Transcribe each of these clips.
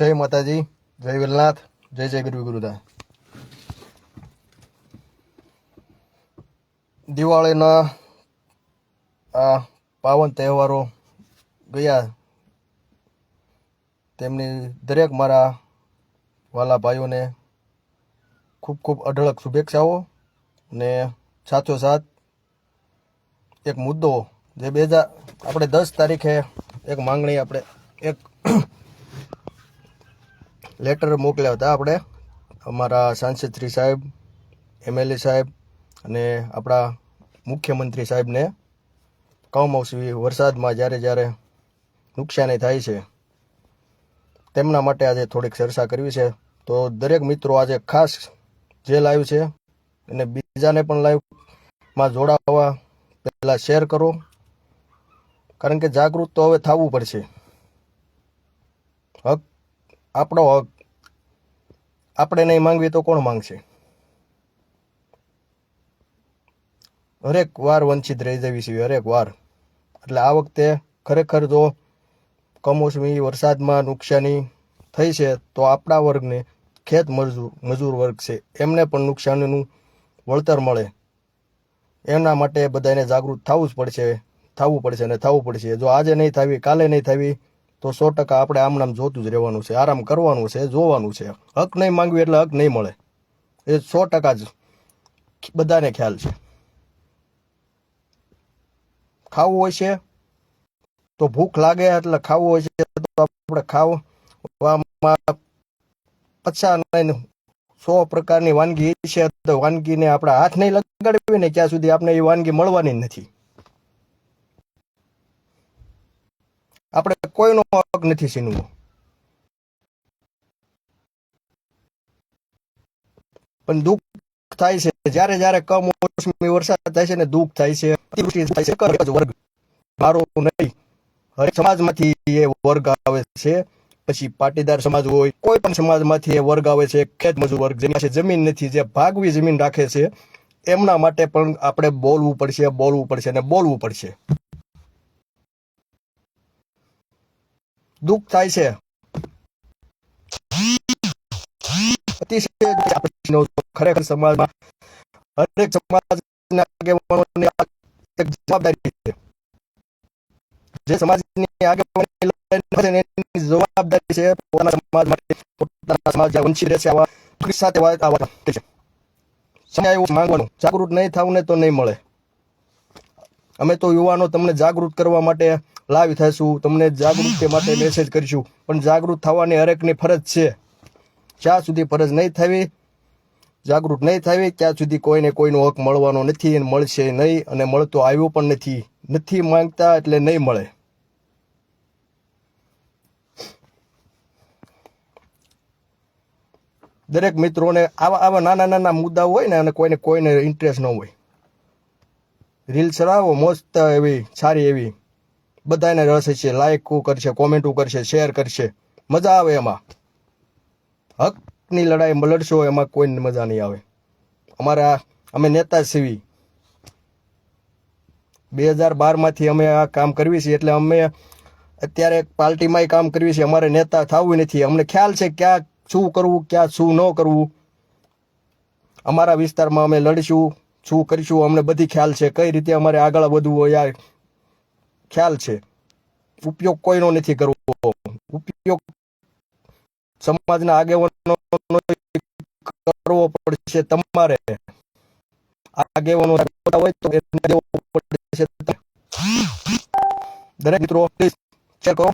જય માતાજી, જય વેલનાથ જય જય ગુરુ ગુરુદા દિવાળીના આ પાવન તહેવારો ગયા. તેમની દરેક મારા વાલા ભાઈઓને ખૂબ ખૂબ અઢળક શુભેચ્છાઓ ને સાથોસાથ એક મુદ્દો જે બે હજાર, આપણે દસ તારીખે એક માંગણી, આપણે એક લેટર મોકલ્યા હતા આપણે. અમારા સાંસદ શ્રી સાહેબ એમએલએ સાહેબ અને આપણા મુખ્યમંત્રી સાહેબને કમોસમી વરસાદમાં જ્યારે જ્યારે નુકસાની થાય છે, તેમના માટે આજે થોડીક ચર્ચા કરવી છે. તો દરેક મિત્રો આજે ખાસ જે લાઈવ છે અને બીજાને પણ લાઈવમાં જોડાવા પહેલાં શેર કરો, કારણ કે જાગૃત તો હવે થવું પડશે. હક આપણો હક. આપણે નહીં માંગવી તો કોણ માંગશે? હરેક વાર વંચિત રહી જવી છે હરેક વાર. એટલે આ વખતે ખરેખર જો કમોસમી વરસાદમાં નુકસાની થઈ છે, તો આપણા વર્ગને ખેત મજૂર મજૂર વર્ગ છે, એમને પણ નુકસાનીનું વળતર મળે. એમના માટે બધાને જાગૃત થવું જ પડશે, થવું પડશે અને થવું પડશે. જો આજે નહીં થવી, કાલે નહીં થવી તો સો ટકા આપણે આમ નામ જોતું જ રહેવાનું છે, આરામ કરવાનું છે, જોવાનું છે. હક નહીં માંગવી એટલે હક નહીં મળે. એ સો ટકા જ બધાને ખ્યાલ છે. ખાવું હોય છે તો ભૂખ લાગે એટલે ખાવું હોય છે તો આપણે ખાવામાં પછા નહીં, સો પ્રકારની વાનગી છે તો વાનગીને આપણે હાથ નહીં લગાડવી ને ત્યાં સુધી આપણે એ વાનગી મળવાની નથી. આપણે કોઈનો હક નથી છીનવો. પણ દુઃખ થાય છે, જ્યારે જ્યારે કમોસમી વરસાદ થાય છે ને દુઃખ થાય છે, અતિવૃષ્ટિ થાય છે, એક વર્ગ. મારો નહીં. હરેક સમાજમાંથી એ વર્ગ આવે છે. પછી પાટીદાર સમાજ હોય, કોઈ પણ સમાજમાંથી એ વર્ગ આવે છે, ખેત મજૂર વર્ગ જેની જમીન નથી, જે ભાગવી જમીન રાખે છે, એમના માટે પણ આપણે બોલવું પડશે બોલવું પડશે અને બોલવું પડશે. દુઃખ થાય છે ખરેખર સમાજમાં હરેક સમાજના આગેવાનોને જવાબદારી છે જે સમાજની આગેવાની જવાબદારી છે પોતાના સમાજ માટે પોતાના સમાજ વંચિત રહેશે આવા સાથે વાત આવા છે સમય એવું માંગવાનું જાગૃત નહીં થવું ને તો નહીં મળે અમે તો યુવાનો તમને જાગૃત કરવા માટે લાવી થઈશું. તમને જાગૃતિ માટે મેસેજ કરીશું. પણ જાગૃત થવાની હરેકની ફરજ છે. જ્યાં સુધી ફરજ નહીં થવી જાગૃત નહીં થવી ત્યાં સુધી કોઈને કોઈનો હક મળવાનો નથી અને મળશે નહીં અને મળતો આવ્યો પણ નથી. નથી માંગતા એટલે નહીં મળે. દરેક મિત્રોને આવા આવા નાના નાના મુદ્દાઓ હોય ને અને કોઈને કોઈને ઇન્ટરેસ્ટ ન હોય. રીલ ચલાવો, મસ્ત એવી, સારી એવી. બધાને રસ છે લાઈક કરશે કોમેન્ટો કરશે શેર કરશે. મજા આવે એમાં. હકની લડાઈ લડશો એમાં કોઈને મજા નહીં આવે. અમારા અમે નેતા સીવી બે હજાર બારમાંથી અમે આ કામ કરવી છીએ, એટલે અમે અત્યારે પાર્ટીમાંય કામ કરવી છીએ. અમારે નેતા થવું નથી. અમને ખ્યાલ છે ક્યાં શું કરવું, ક્યાં શું ન કરવું. અમારા વિસ્તારમાં અમે લડીશું, શું કરીશું, અમને બધી ખ્યાલ છે. કઈ રીતે અમારે આગળ વધવું હોય, આ ખ્યાલ છે. ઉપયોગ કોઈનો નથી કરવો. ઉપયોગ સમાજના આગેવાનો કરવો પડશે તમારે. આગેવાનો હોય તો પડશે દરેક મિત્રો પ્લીઝ શેર કરો.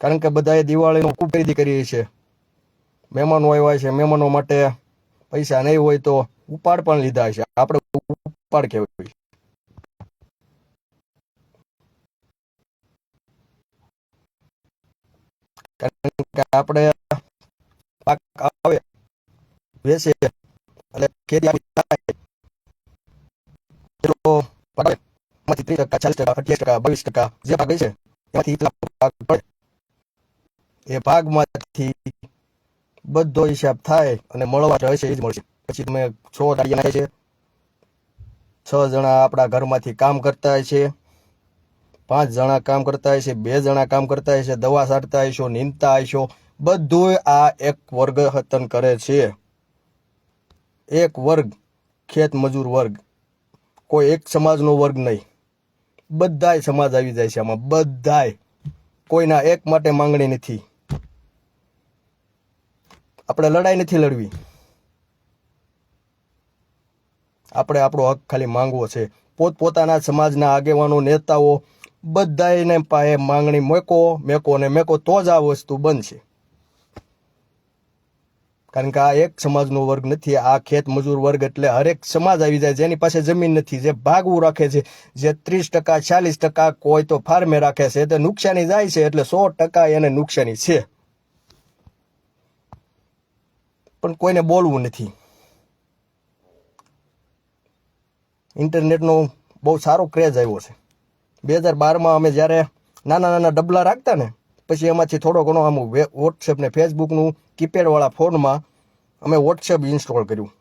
કારણ કે બધાએ દિવાળીનો ખૂબ ખરીદી કરી છે મહેમાનો આવ્યા છે. મહેમાનો માટે પૈસા નહીં હોય તો ઉપાડ પણ લીધા છે. આપણે ઉપાડ hoy કારણ કે આપણે પાક આવે વેચે એટલે ખેતી આપી થાય એટલો પડે એમાંથી ત્રીસ ટકા ચાલીસ ટકા અઠ્યાસ ટકા બાવીસ ટકા જે ભાગ છે એમાંથી એટલા ભાગ પડે એ ભાગમાંથી બધો હિસાબ થાય અને મળવા રહે છે એ જ મળશે પછી તમે દાડિયા નાખે છે છ જણા આપણા ઘરમાંથી કામ કરતા હોય છે. પાંચ જણા કામ કરતા હોય છે, બે જણા કામ કરતા હોય છે, દવા છાંટતા હશો નીંદતા હશો બધું આ એક વર્ગ હતન કરે છે. એક વર્ગ, ખેત મજૂર વર્ગ, કોઈ એક સમાજનો વર્ગ નહીં. બધાય સમાજ આવી જાય છે આમાં, બધાય. કોઈના એક માટે માંગણી નથી. આપણે લડાઈ નથી લડવી. આપણે આપણો હક ખાલી માંગવો છે. પોતપોતાના સમાજના આગેવાનો, નેતાઓ બધાને પાસે માંગણી મેકો મેકો ને મેકો, તો જ આ વસ્તુ બનશે. કારણ કે આ એક સમાજનો વર્ગ નથી, આ ખેત મજૂર વર્ગ એટલે હરેક સમાજ આવી જાય, જેની પાસે જમીન નથી, જે ભાગવું રાખે છે, જે ત્રીસ ટકા, ચાલીસ ટકા કોઈ તો ફાર્મે રાખે છે, તો નુકસાની જાય છે, એટલે સો ટકા એને નુકસાની છે. પણ કોઈને બોલવું નથી. ઇન્ટરનેટનો બહુ સારો ક્રેઝ આવ્યો છે. બે હજાર બારમાં અમે જ્યારે નાના નાના ડબલા રાખતા ને, પછી એમાંથી થોડો ઘણો આમ વોટ્સએપ ને ફેસબુકનું કીપેડવાળા ફોનમાં અમે વોટ્સએપ ઇન્સ્ટોલ કર્યું.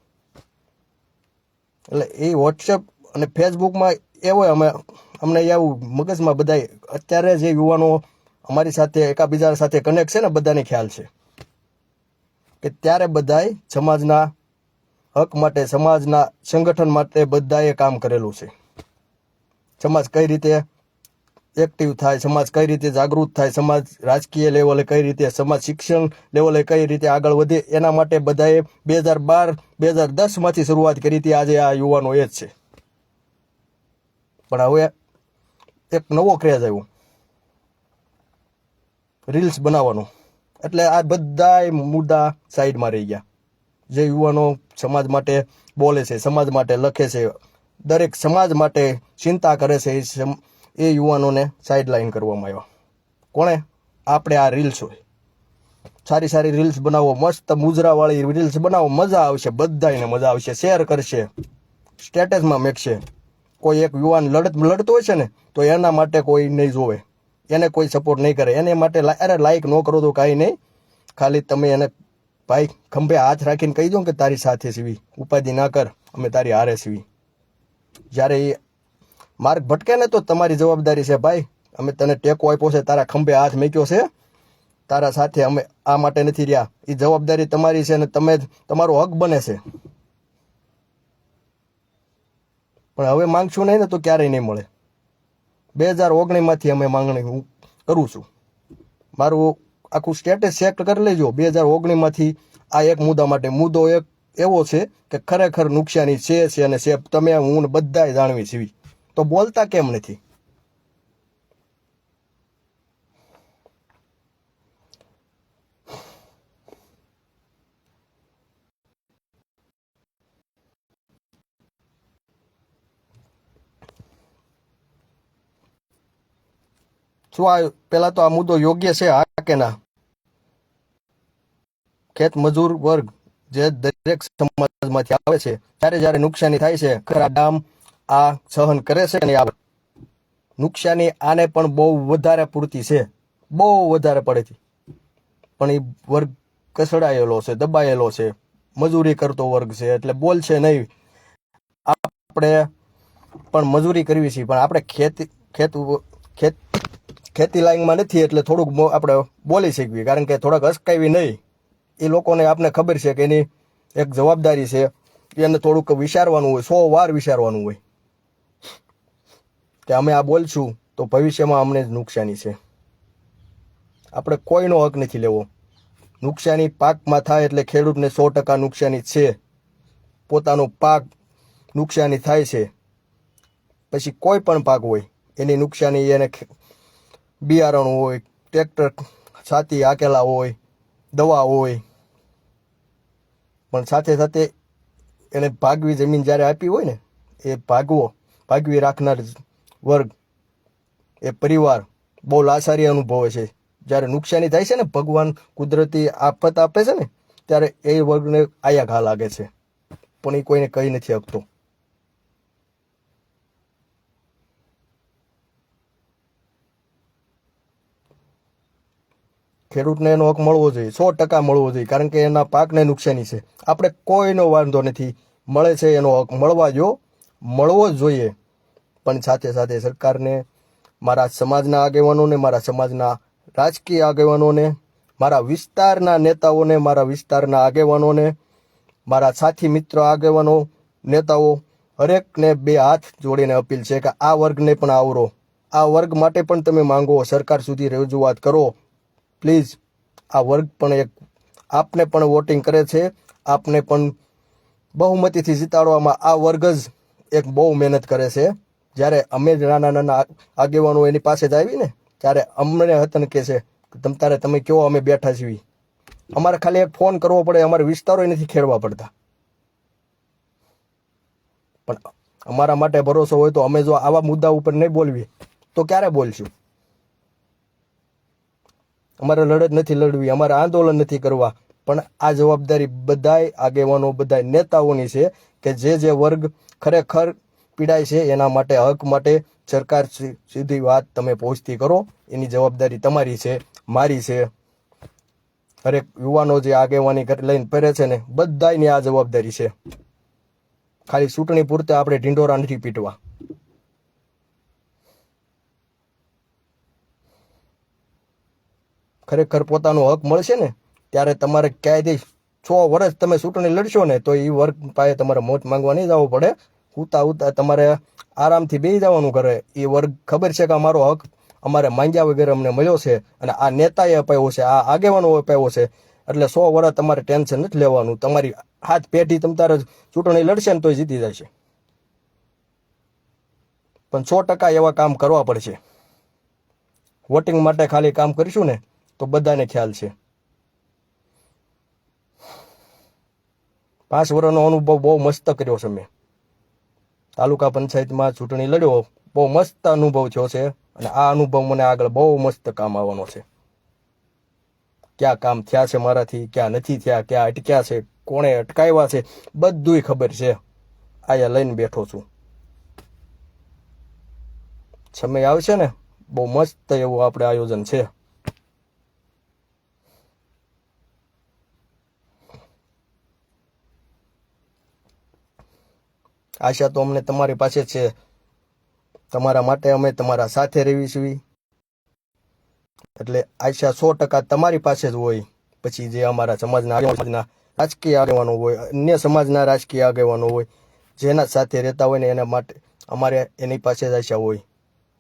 એટલે એ વોટ્સએપ અને ફેસબુકમાં એવો અમે, અમને એવું મગજમાં બધાય, અત્યારે જે યુવાનો અમારી સાથે, એકાબીજા સાથે કનેક્ટ છે ને બધાને ખ્યાલ છે. કે ત્યારે બધાય સમાજના હક માટે, સમાજના સંગઠન માટે બધાએ કામ કરેલું છે. સમાજ કઈ રીતે એક્ટિવ થાય, સમાજ કઈ રીતે જાગૃત થાય, સમાજ રાજકીય લેવલે કઈ રીતે, સમાજ શિક્ષણ લેવલે કઈ રીતે આગળ વધે, એના માટે બધાએ બે હજાર બાર, બે હજાર દસમાંથી શરૂઆત કરી હતી. આજે આ યુવાનો એ જ છે. પણ હવે એક નવો ક્રેઝ આવ્યો. રીલ્સ બનાવવાનો. એટલે આ બધા મુદ્દા સાઈડમાં રહી ગયા. જે યુવાનો સમાજ માટે બોલે છે, સમાજ માટે લખે છે. દરેક સમાજ માટે ચિંતા કરે છે એ યુવાનોને સાઇડલાઇન કરવામાં આવ્યા. કોણે? આપણે આ રીલ્સ હોય. સારી સારી રીલ્સ બનાવો, મસ્ત મુજરાવાળી રીલ્સ બનાવો, મજા આવશે બધાને મજા આવશે શેર કરશે. સ્ટેટસમાં મેકશે. કોઈ એક યુવાન લડત, લડતો હોય છે ને, તો એના માટે કોઈ નહીં જોવે. એને કોઈ સપોર્ટ નહીં કરે. એને માટે અરે લાઈક ન કરો તો કાંઈ નહીં. ખાલી તમે એને ભાઈ, ખંભે હાથ રાખીને કહી દો કે તારી સાથે સીવી. ઉપાધિ ના કર, અમે તારી હારે સીવી. જ્યારે એ માર્ગ ભટકે ને તો તમારી જવાબદારી છે, ભાઈ. અમે તને ટેકો આપ્યો છે, તારા ખંભે હાથ મૂક્યો છે. તારા સાથે અમે આ માટે નથી રહ્યા. એ જવાબદારી તમારી છે અને તમે તમારો હક બને છે. પણ હવે માંગશું નહીં ને તો ક્યારેય નહીં મળે. બે હજાર ઓગણીસમાંથી અમે માંગણી હું કરું છું. મારું આખું સ્ટેટસ ચેક કરી લેજો. બે હજાર ઓગણીસમાંથી આ એક મુદ્દા માટે મુદ્દો એક એવો છે કે ખરેખર નુકસાની છે છે અને છે. તમે હું બધાએ જાણવી છીએ તો બોલતા કેમ નથી? શું આ પેલા તો આ મુદ્દો યોગ્ય છે, હા કે ના? ખેત મજૂર વર્ગ જે દરેક સમાજમાંથી આવે છે, ત્યારે જ્યારે નુકસાની થાય છે ખરા ડામ આ સહન કરે છે અને આવે નુકસાની આને પણ બહુ વધારે પૂરતી છે. બહુ વધારે પડેતી પણ એ વર્ગ કસડાયેલો છે, દબાયેલો છે. મજૂરી કરતો વર્ગ છે, એટલે બોલશે નહીં. આપણે પણ મજૂરી કરવી છે, પણ આપણે ખેતી, ખેત ખેત ખેતી લાઈનમાં નથી, એટલે થોડુંક આપણે બોલી શકીએ, કારણ કે થોડાક અસકાવી નહીં. એ લોકોને આપને ખબર છે કે એની એક જવાબદારી છે એને થોડુંક વિચારવાનું હોય, સો વાર વિચારવાનું હોય. કે અમે આ બોલશું તો ભવિષ્યમાં અમને જ નુકસાની છે. આપણે કોઈનો હક નથી લેવો. નુકસાની પાકમાં થાય એટલે ખેડૂતને સો ટકા નુકસાની છે. પોતાનો પાક નુકસાની થાય છે. પછી કોઈ પણ પાક હોય, એની નુકસાની એને બિયારણ હોય, ટ્રેક્ટર છાતી આકેલા હોય દવા હોય. પણ સાથે સાથે એને ભાગવી જમીન જ્યારે આપી હોય ને, એ ભાગવો, ભાગવી રાખનાર વર્ગ, એ પરિવાર બહુ લાસારી અનુભવે છે. જ્યારે નુકસાની થાય છે ને, ભગવાન કુદરતી આફત આપે છે ને, ત્યારે એ વર્ગને આયા ઘા લાગે છે. પણ એ કોઈને કહી નથી શકતો. ખેડૂતને એનો હક મળવો જોઈએ, સો ટકા મળવો જોઈએ, કારણ કે એના પાકને નુકસાની છે. આપણે કોઈનો વાંધો નથી, મળે છે એનો હક મળવા જો, મળવો જોઈએ. પણ સાથે સાથે સરકારને, મારા સમાજના આગેવાનોને, મારા સમાજના રાજકીય આગેવાનોને, મારા વિસ્તારના નેતાઓને, મારા વિસ્તારના આગેવાનોને, મારા સાથી મિત્ર આગેવાનો, નેતાઓ, હરેકને બે હાથ જોડીને અપીલ છે કે આ વર્ગને પણ આવરો. આ વર્ગ માટે પણ તમે માંગો, સરકાર સુધી રજૂઆત કરો. પ્લીઝ, આ વર્ગ પણ એક આપને પણ વોટિંગ કરે છે. આપને પણ બહુમતીથી જીતાડવામાં આ વર્ગ જ એક બહુ મહેનત કરે છે. જ્યારે અમે જ નાના નાના આગેવાનો એની પાસે જ આવીને, ત્યારે અમને હતન કે છે તમ તારે તમે કયો અમે બેઠા છીએ. અમારે ખાલી એક ફોન કરવો પડે, અમારે વિસ્તારો નથી ખેડવા પડતા. પણ અમારા માટે ભરોસો હોય તો અમે જો આવા મુદ્દા ઉપર નહીં બોલવી, તો ક્યારે બોલશું? અમારે લડત નથી લડવી, અમારે આંદોલન નથી કરવા. પણ આ જવાબદારી બધાય આગેવાનો, બધાય નેતાઓની છે કે જે જે વર્ગ ખરેખર પીડાય છે એના માટે, હક માટે સરકાર સીધી વાત તમે પહોંચતી કરો. એની જવાબદારી તમારી છે, મારી છે. દરેક યુવાનો જે આગેવાની લઈને ફરે છે ને બધાયની આ જવાબદારી છે. ખાલી ચૂંટણી પૂરતે આપણે ઢીંઢોરા નથી પીટવા. ખરેખર પોતાનો હક મળશે ને, ત્યારે તમારે ક્યાંયથી છ વર્ષ તમે ચૂંટણી લડશો ને, તો એ વર્ગ પાસે તમારે મોત માંગવા નહીં જવું પડે. ઉતા ઉતા તમારે આરામથી બેસી જવાનું કરે એ વર્ગ ખબર છે કે અમારો હક અમારે માંગ્યા વગેરે અમને મળ્યો છે અને આ નેતાએ અપાયો છે, આ આગેવાનો અપાયો છે. એટલે સો વર્ષ તમારે ટેન્શન નથી લેવાનું. તમારી હાથ પેઢી તમ તારે ચૂંટણી લડશે ને, તોય જીતી જશે. પણ સો ટકા એવા કામ કરવા પડશે. વોટિંગ માટે ખાલી કામ કરીશું ને તો બધાને ખ્યાલ છે. પાંચ વર્ષનો અનુભવ બહુ મસ્ત કર્યો છે મેં. તાલુકા પંચાયતમાં ચૂંટણી લડ્યો, બહુ મસ્ત અનુભવ થયો છે અને આ અનુભવ મને આગળ બહુ મસ્ત કામ આવવાનો છે. ક્યાં કામ થયા છે મારાથી, ક્યાં નથી થયા, ક્યાં અટક્યા છે, કોણે અટકાવ્યા છે, બધુંય ખબર છે. આયા લઈને બેઠો છું. સમય આવશે ને? બહુ મસ્ત એવું આપણે આયોજન છે. આશા તો અમને તમારી પાસે છે. તમારા માટે અમે તમારા સાથે રહેવી એટલે આશા સો ટકા તમારી પાસે જ હોય. પછી જે અમારા સમાજના સમાજના રાજકીય આગેવાનો હોય, અન્ય સમાજના રાજકીય આગેવાનો હોય, જેના સાથે રહેતા હોય ને એના માટે અમારે એની પાસે જ આશા હોય.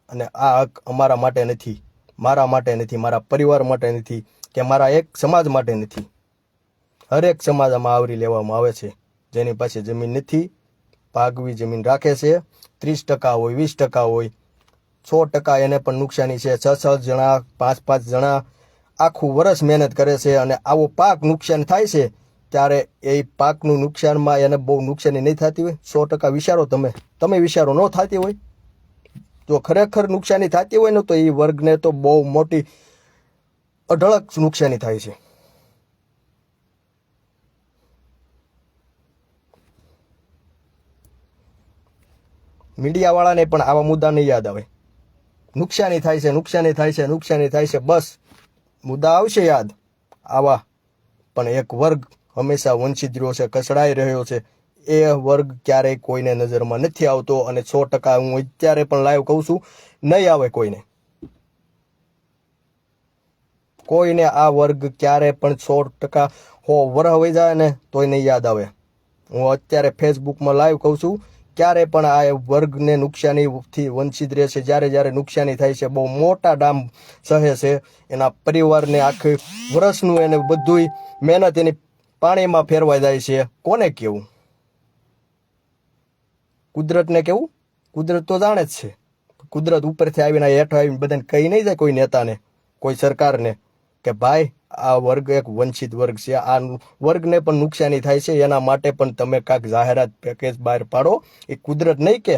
અને આ હક અમારા માટે નથી. મારા માટે નથી, મારા પરિવાર માટે નથી કે મારા એક સમાજ માટે નથી. હરેક સમાજ આમાં આવરી લેવામાં આવે છે. જેની પાસે જમીન નથી ભાગવી જમીન રાખે છે. ત્રીસ ટકા હોય, વીસ ટકા હોય. સો ટકા એને પણ નુકસાની છે. છ છ જણા, પાંચ પાંચ જણા આખું વરસ મહેનત કરે છે અને આવો પાક નુકસાન થાય છે, ત્યારે એ પાકનું નુકસાનમાં એને બહુ નુકસાની નહીં થતી હોય. સો ટકા વિચારો તમે. તમે વિચારો ન થતી હોય. જો ખરેખર નુકસાની થતી હોય ને તો એ વર્ગને તો બહુ મોટી અઢળક નુકસાની થાય છે. મીડિયાવાળાને પણ આવા મુદ્દા નહીં યાદ આવે. નુકસાની થાય છે, નુકસાની થાય છે, નુકસાની થાય છે, બસ. મુદ્દા આવશે યાદ. આવા. પણ એક વર્ગ હંમેશા વંચિત રહ્યો છે કસડાઈ રહ્યો છે. એ વર્ગ ક્યારેય કોઈને નજરમાં નથી આવતો અને સો ટકા હું અત્યારે પણ લાઈવ કહું છું, નહીં આવે કોઈને. કોઈને આ વર્ગ ક્યારે પણ સો ટકા હો વરહ હોય જાય ને તોય નહીં યાદ આવે. હું અત્યારે ફેસબુકમાં લાઈવ કહું છું ક્યારે પણ આ વર્ગને નુકસાનીથી વંચિત રહેશે, જ્યારે જ્યારે નુકસાની થાય છે, બહુ મોટા ડામ સહે છે. એના પરિવારને આખી વર્ષનું એને બધુંય મહેનત એની પાણીમાં ફેરવાઈ જાય છે. કોને કેવું? કુદરતને કેવું? કુદરત તો જાણે જ છે. કુદરત ઉપરથી આવીને હેઠ આવીને બધાને કહી નહીં જાય કોઈ નેતાને, કોઈ સરકારને. કે ભાઈ, આ વર્ગ એક વંચિત વર્ગ છે. આ વર્ગને પણ નુકસાની થાય છે. એના માટે પણ તમે કાંઈક જાહેરાત પેકેજ બહાર પાડો. એ કુદરત નહીં કે.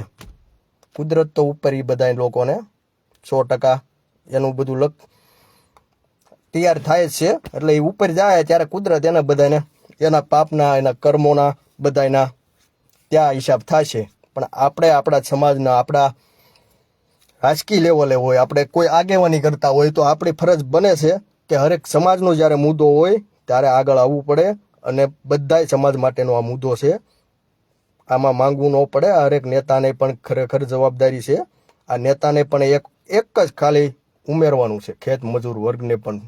કુદરત તો ઉપર એ બધા લોકોને સો ટકા એનું બધું લખ તૈયાર થાય છે. એટલે એ ઉપર જાય ત્યારે કુદરત એના બધાને એના પાપના, એના કર્મોના બધાના ત્યાં હિસાબ થશે. પણ આપણે આપણા સમાજના, આપણા રાજકીય લેવલે હોય, આપણે કોઈ આગેવાની કરતા હોય તો આપણી ફરજ બને છે કે હરેક સમાજનો જ્યારે મુદ્દો હોય, ત્યારે આગળ આવવું પડે અને બધાય સમાજ માટેનો આ મુદ્દો છે. આમાં માંગવું ન પડે. હરેક નેતાને પણ ખરેખર જવાબદારી છે. આ નેતાને પણ એક એક જ ખાલી ઉમેરવાનું છે. ખેત મજૂર વર્ગને પણ.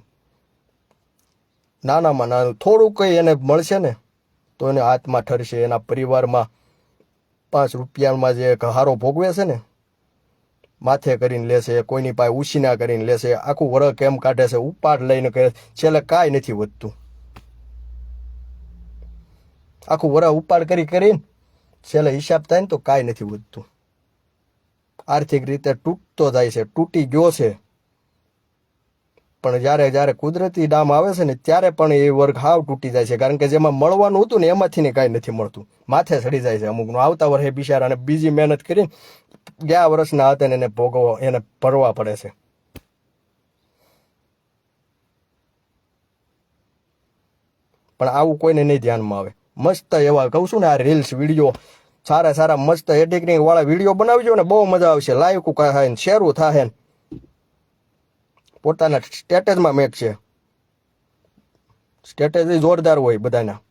નાનામાં નાનું, થોડું કંઈ એને મળશે ને, તો એને હાથમાં ઠરશે. એના પરિવારમાં પાંચ રૂપિયામાં જે હારો ભોગવે છે ને માથે કરીને લેશે કોઈની પાસે ઉછીના કરીને લેશે આખું વરખ કેમ કાઢે છે, ઉપાડ લઈને કરે છેલ્લે કાંઈ નથી વધતું. આખું વર ઉપાડ કરી કરીને છેલ્લે હિસાબ થાય ને તો કાંઈ નથી વધતું. આર્થિક રીતે તૂટતો જાય છે, તૂટી ગયો છે. પણ જ્યારે જ્યારે કુદરતી ડામ આવે છે ને, ત્યારે પણ એ વર્ગ હાવ તૂટી જાય છે. કારણ કે જેમાં મળવાનું હતું ને, એમાંથી ને કાંઈ નથી મળતું. માથે ચડી જાય છે અમુકનું. આવતા વર્ષે બિચારાને બીજી મહેનત કરીને ગયા વર્ષના હતા એને ભોગવો એને ભરવા પડે છે. પણ આવું કોઈને નહીં ધ્યાનમાં આવે. મસ્ત એવા, કહું છું ને આ રીલ્સ વીડિયો સારા સારા મસ્ત એડિટિંગ વાળા વીડિયો બનાવજો ને બહુ મજા આવશે. લાઈવ કુકા થાય ને શેરું થાય ને. પોતાના સ્ટેટસમાં મેક છે. સ્ટેટસ જોરદાર હોય બધાના.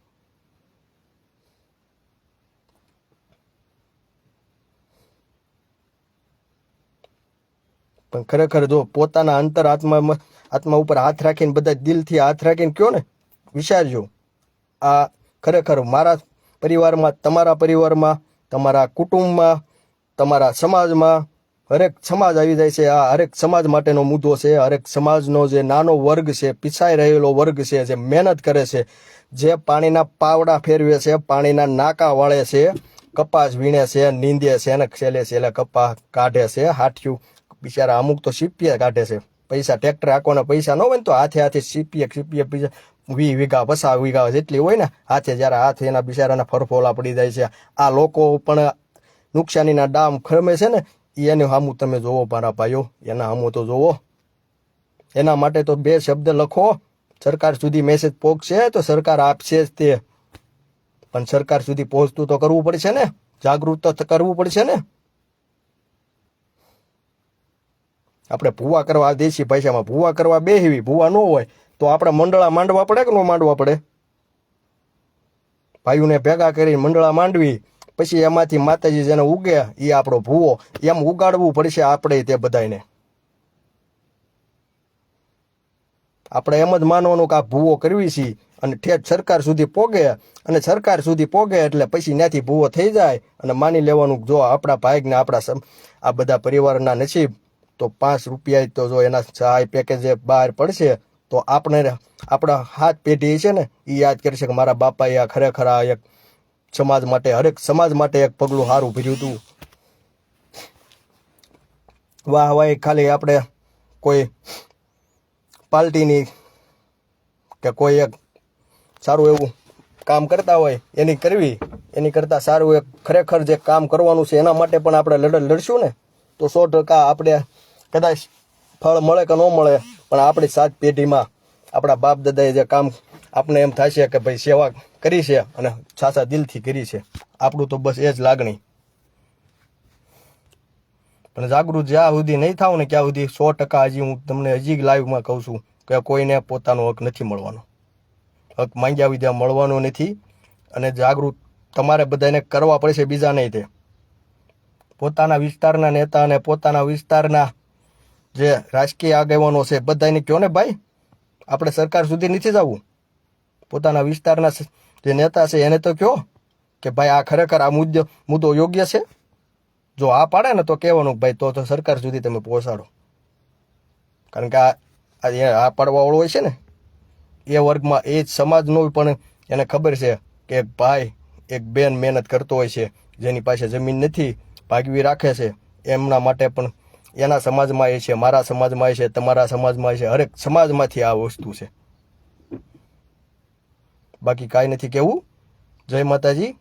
પણ ખરેખર જો પોતાના અંતર આત્મા આત્મા ઉપર હાથ રાખીને બધા દિલથી હાથ રાખીને કયો ને, વિચારજો. આ ખરેખર મારા પરિવારમાં, તમારા પરિવારમાં, તમારા કુટુંબમાં, તમારા સમાજમાં, હરેક સમાજ આવી જાય છે. આ હરેક સમાજ માટેનો મુદ્દો છે. હરેક સમાજનો જે નાનો વર્ગ છે, પીસાઈ રહેલો વર્ગ છે, જે મહેનત કરે છે, જે પાણીના પાવડા ફેરવે છે, પાણીના નાકા વાળે છે, કપાસ વીણે છે, નીંદે છે, અને છેલ્લે છેલ્લે કપા કાઢે છે હાથિયું બિચારા અમુક તો સીપીએ કાઢે છે. પૈસા ટ્રેક્ટર આખવાના પૈસા ન હોય ને તો હાથે હાથે સીપીએ સીપીએ પૈસા વી વીઘા પસા વીઘા જેટલી હોય ને, હાથે જ્યારે હાથ એના બિચારાના ફરફોલા પડી જાય છે. આ લોકો પણ નુકસાનીના ડામ ખરમે છે ને એને સામું તમે જોવો મારા ભાઈઓ, એના સામું તો જોવો. એના માટે તો બે શબ્દ લખો, સરકાર સુધી મેસેજ પહોંચશે તો સરકાર આપશે જ તે. પણ સરકાર સુધી પહોંચતું તો કરવું પડશે ને, જાગૃત તો કરવું પડશે ને. આપણે ભૂવા કરવા દેશી ભાષામાં ભૂવા કરવા બેહવી ભૂવા ન હોય, તો આપણે મંડળા માંડવા પડે કે ન માંડવા પડે? ભાઈઓને ભેગા કરી મંડળા માંડવી, પછી એમાંથી માતાજી જેને ઉગે એ આપણો ભૂવો, એમ ઉગાડવું પડશે આપણે તે બધાને આપણે એમ જ માનવાનું કે આ ભૂવો કરવી છીએ અને ઠેઠ સરકાર સુધી પોગે, અને સરકાર સુધી પોગે એટલે પછી ત્યાંથી ભૂવો થઈ જાય અને માની લેવાનું જો આપણા ભાઈકને આપણા આ બધા પરિવારના નસીબ તો પાંચ રૂપિયા તો જો એના સહાય પેકેજ બહાર પડશે, તો આપણે આપણા હાથ પેઢી છે ને એ યાદ કરશે કે મારા બાપાએ આ ખરેખર આ એક સમાજ માટે, હરેક સમાજ માટે એક પગલું સારું ભર્યું હતું વાહ વાહ ખાલી આપણે કોઈ પાર્ટીની કે કોઈ એક સારું એવું કામ કરતા હોય, એની કરવી, એની કરતાં સારું એક ખરેખર જે કામ કરવાનું છે, એના માટે પણ આપણે લડ લડશું ને, તો સો ટકા આપણે કદાચ ફળ મળે કે ન મળે, પણ આપણી સાત પેઢીમાં આપણા બાપ દાદાએ જે કામ આપણે એમ થાય છે કે ભાઈ સેવા કરી છે અને સાચા દિલથી કરી છે. આપણું તો બસ એ જ લાગણી. પણ જાગૃત જ્યાં સુધી નહીં થાવ ને ત્યાં સુધી સો ટકા હજી હું તમને હજી લાઈવમાં કહું છું કે કોઈને પોતાનો હક નથી મળવાનો. હક માંગ્યા વિદ્યા મળવાનો નથી અને જાગૃત તમારે બધાને કરવા પડશે બીજા નહીં તે. પોતાના વિસ્તારના નેતા અને પોતાના વિસ્તારના જે રાજકીય આગેવાનો છે બધાને કહો ને ભાઈ, આપણે સરકાર સુધી નથી જવું. પોતાના વિસ્તારના જે નેતા છે, એને તો કહો કે ભાઈ, આ ખરેખર આ મુદ્દો મુદ્દો યોગ્ય છે? જો આ પાડે ને તો કહેવાનું ભાઈ, તો તો સરકાર સુધી તમે પહોંચાડો. કારણ કે આ આ પાડવાવાળો હોય છે ને, એ વર્ગમાં એ જ સમાજનો પણ એને ખબર છે કે ભાઈ, એક બેન મહેનત કરતો હોય છે, જેની પાસે જમીન નથી, ભાગવી રાખે છે, એમના માટે પણ એના સમાજમાં એ છે, મારા સમાજમાં એ છે, તમારા સમાજમાં એ છે. હરેક સમાજમાંથી આ વસ્તુ છે. બાકી કાંઈ નથી કહેવું જય માતાજી.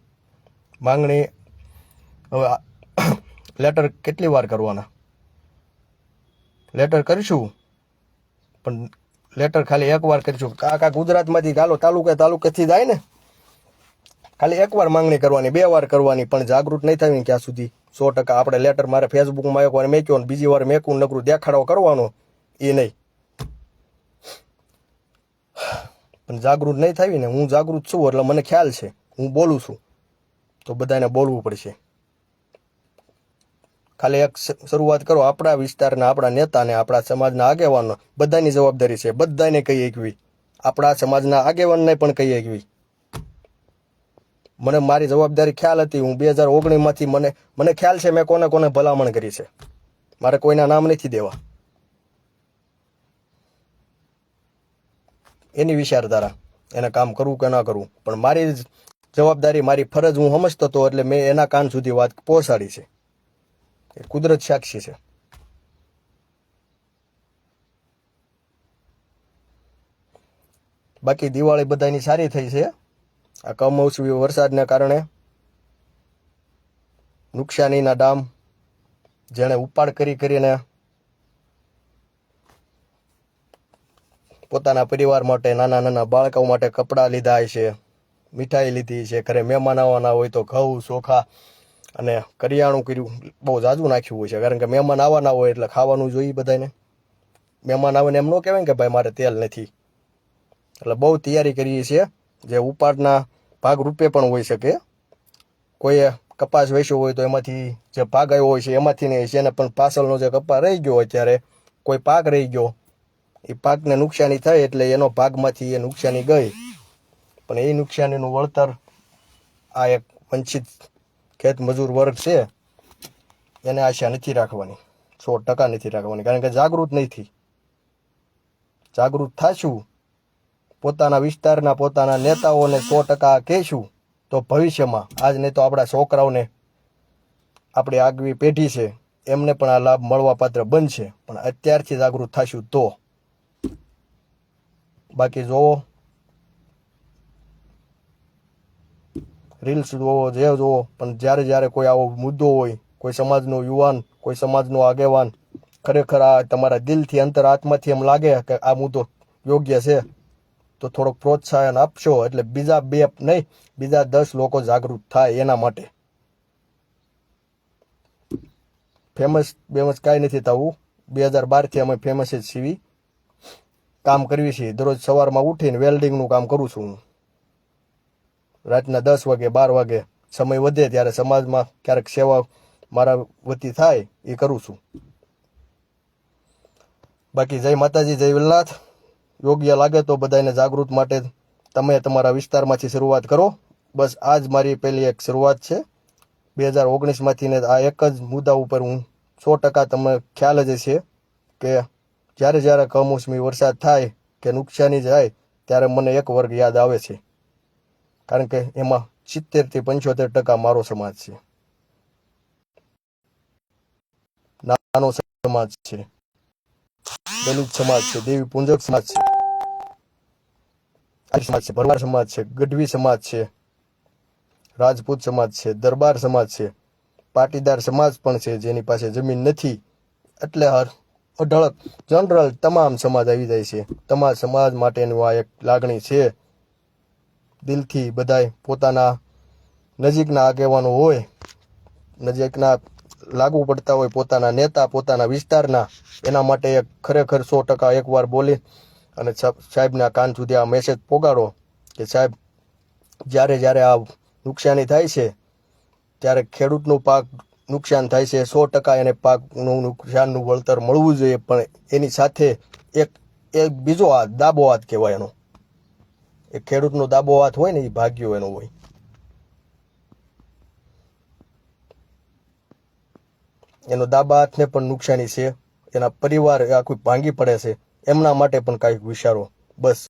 માંગણી, હવે લેટર કેટલી વાર કરવાના? લેટર કરીશું? પણ લેટર ખાલી એક વાર કરીશું. કાકા ગુજરાતમાંથી ચાલો તાલુકે તાલુકેથી જાય ને? ખાલી એકવાર માંગણી કરવાની, બે વાર કરવાની, પણ જાગૃત નહીં ને ક્યાં સુધી. સો ટકા આપણે લેટર મારે ફેસબુકમાં એક વાર મેક્યો ને બીજી વાર મેકું નકરું દેખાડો કરવાનો, એ નહીં. પણ જાગૃત નહીં થાય ને હું જાગૃત છું એટલે મને ખ્યાલ છે, હું બોલું છું. તો બધાને બોલવું પડશે. ખાલી એક શરૂઆત કરો, આપણા વિસ્તારના, આપણા નેતાને, આપણા સમાજના આગેવાનો બધાની જવાબદારી છે, બધાને કહી એકવી આપણા સમાજના આગેવાનને પણ કહી એકવી મને મારી જવાબદારી ખ્યાલ હતી. હું બે હજાર ઓગણીસમાંથી મને મને ખ્યાલ છે, મેં કોને કોને ભલામણ કરી છે. મારે કોઈના નામ નથી દેવા. એની વિચારધારા, એને કામ કરવું કે ના કરવું. પણ મારી જવાબદારી, મારી ફરજ હું સમજતો હતો એટલે મેં એના કાન સુધી વાત પહોંચાડી છે. એ કુદરત સાક્ષી છે. બાકી દિવાળી બધાની સારી થઈ છે. આ કમોસમી વરસાદને કારણે નુકસાનીના ડામ જેણે ઉપાડ કરી કરીને પોતાના પરિવાર માટે, નાના નાના બાળકો માટે કપડાં લીધા છે, મીઠાઈ લીધી છે, ઘરે મહેમાન આવવાના હોય તો ઘઉં, ચોખા અને કરિયાણું કર્યું. બહુ જાજુ નાખ્યું હોય છે, કારણ કે મહેમાન આવવાના હોય એટલે ખાવાનું જોઈએ બધાને મહેમાન આવે ને એમ ન કહેવાય કે ભાઈ, મારે તેલ નથી. એટલે બહુ તૈયારી કરીએ છીએ. જે ઉપાડના ભાગ રૂપે પણ હોઈ શકે. કોઈએ કપાસ વેચ્યો હોય તો એમાંથી જે પાક આવ્યો હોય છે, એમાંથી નહીં છે પણ પાછળનો જે કપાસ રહી ગયો હોય ત્યારે કોઈ પાક રહી ગયો, એ પાકને નુકસાની થાય એટલે એનો ભાગમાંથી એ નુકસાની ગઈ. પણ એ નુકસાનીનું વળતર આ એક વંચિત ખેત મજૂર વર્ગ છે, એને આશા નથી રાખવાની. સો ટકા નથી રાખવાની. કારણ કે જાગૃત નથી. જાગૃત થાશું પોતાના વિસ્તારના પોતાના નેતાઓને સો ટકા કહેશું તો ભવિષ્યમાં આજ નહીં તો આપણા છોકરાઓને આપણી આગવી પેઢી છે, એમને પણ આ લાભ મળવા પાત્ર બનશે. પણ અત્યારથી જાગૃત થશું તો. બાકી જોવો રીલ્સ જોવો જે જોવો પણ જ્યારે જ્યારે કોઈ આવો મુદ્દો હોય, કોઈ સમાજનો યુવાન, કોઈ સમાજનો આગેવાન, ખરેખર આ તમારા દિલથી અંતર આત્માથી એમ લાગે કે આ મુદ્દો યોગ્ય છે. તો થોડોક પ્રોત્સાહન આપશો એટલે બીજા બે નહીં, બીજા દસ લોકો જાગૃત થાય એના માટે. ફેમસ બેમસ કાંઈ નથી થવું. બે હજાર બારથી અમે ફેમસ જ સીવી કામ કરવી છીએ. દરરોજ સવારમાં ઉઠીને વેલ્ડિંગનું કામ કરું છું હું. રાતના દસ વાગે, બાર વાગે સમય વધે ત્યારે સમાજમાં ક્યારેક સેવા મારા વતી થાય એ કરું છું. બાકી જય માતાજી, જય વિલનાથ. યોગ્ય લાગે તો બધાને જાગૃત માટે તમે તમારા વિસ્તારમાંથી શરૂઆત કરો. બસ આ જ મારી પહેલી એક શરૂઆત છે. બે હજાર ઓગણીસમાંથી ને આ એક જ મુદ્દા ઉપર હું સો ટકા તમને ખ્યાલ જ છે કે જ્યારે જ્યારે કમોસમી વરસાદ થાય કે નુકસાની જાય ત્યારે મને એક વર્ગ યાદ આવે છે. કારણ કે એમાં સિત્તેરથી પંચોતેર ટકા મારો સમાજ છે. નાનો સમાજ છે. દલિત સમાજ છે, દેવી પૂંજક સમાજ છે. સમાજ છે, ભરવાડ સમાજ છે, ગઢવી સમાજ છે, રાજપૂત સમાજ છે, દરબાર સમાજ છે, પાટીદાર સમાજ પણ છે, જેની પાસે જમીન નથી. એટલે હર અઢળક જનરલ તમામ સમાજ આવી જાય છે. તમામ સમાજ માટેનું આ એક લાગણી છે. દિલથી બધાય પોતાના નજીકના આગેવાનો હોય, નજીકના લાગુ પડતા હોય પોતાના નેતા, પોતાના વિસ્તારના, એના માટે એક ખરેખર સો ટકા એકવાર બોલી અને સાહેબ- સાહેબના કાન સુધી આ મેસેજ પોગાડો કે સાહેબ, જ્યારે જ્યારે આ નુકસાની થાય છે, ત્યારે ખેડૂતનું પાક નુકસાન થાય છે, સો ટકા એને પાકનું નુકસાનનું વળતર મળવું જોઈએ, પણ એની સાથે એક એક બીજો હાથ દાબો હાથ કહેવાય એનો. એ ખેડૂતનો દાબો હાથ હોય ને, એ ભાગ્યો એનો હોય. એનો દાબા હાથને પણ નુકસાની છે. એના પરિવાર આખું ભાંગી પડે છે. એમના માટે પણ કાંઈક વિચારો. બસ.